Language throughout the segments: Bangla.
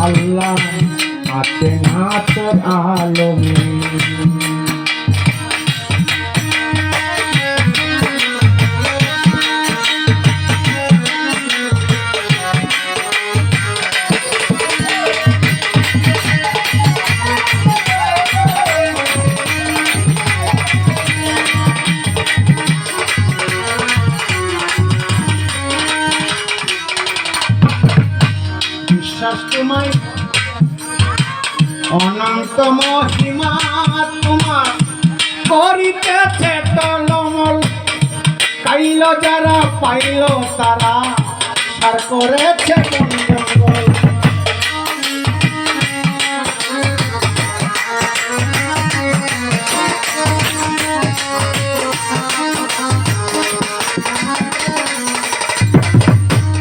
আল্লাহ আছেন না তোর আলমে বিশ্বাস তোমায়। অনন্ত মহিমা তোমার। করিতেছে টলমল। কাইল যারা, পাইল তারা। সার করেছে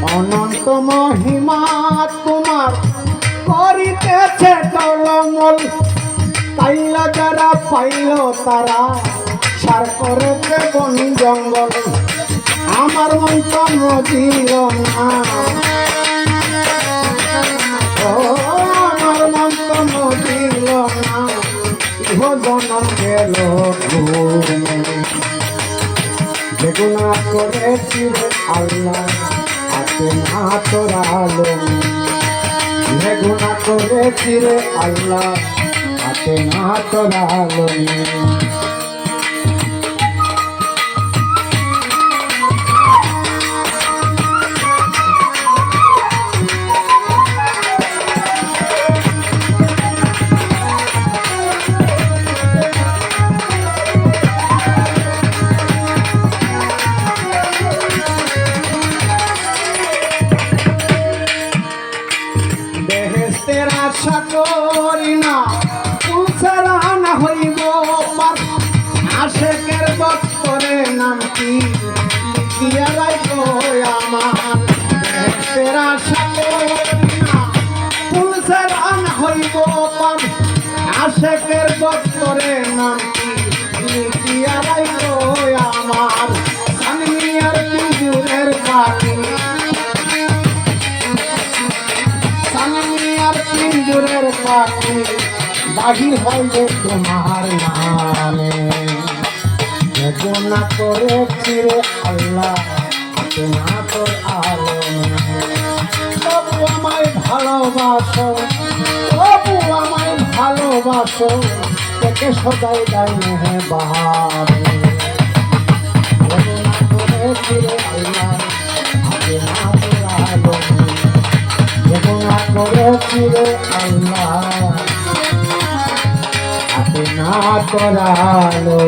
অনন্ত মহিমা তোমার করিতেছে টলমল পাইলা যারা, পাইল তারা। সার করেছে বন জঙ্গল। আমার মন তো মজিল না আমার মন তো মজিল না জনম গেল বেগুনা করেছি রে আল্লাহ আছে না তোর আলো। রে আল্লাহ আছে না। তোর হইব পার আশেকের দপ্তরে নাম কি? লিখিয়া রাখো আমার। বেহেস্তের আশা করি না তুলসারা না হইব পার আশেকের দপ্তরে নাম কি? লিখিয়া রাখো আমার। সানমিয়ার পিজুরের পাখি সামনিয়ার পিঞ্জুরের পাখি বাহির হইবে তোমার নামে। বেদনা করেছি রে আল্লাহ আছে তোর আলো তবু আমায় ভালোবাসো, তবু আমায় ভালোবাসো তোকে সদাই দাই হে বাহারে বেদনা করেছি রে আল্লাহ আছে তোর আলো বেদনা করেছি রে আল্লাহ না করালো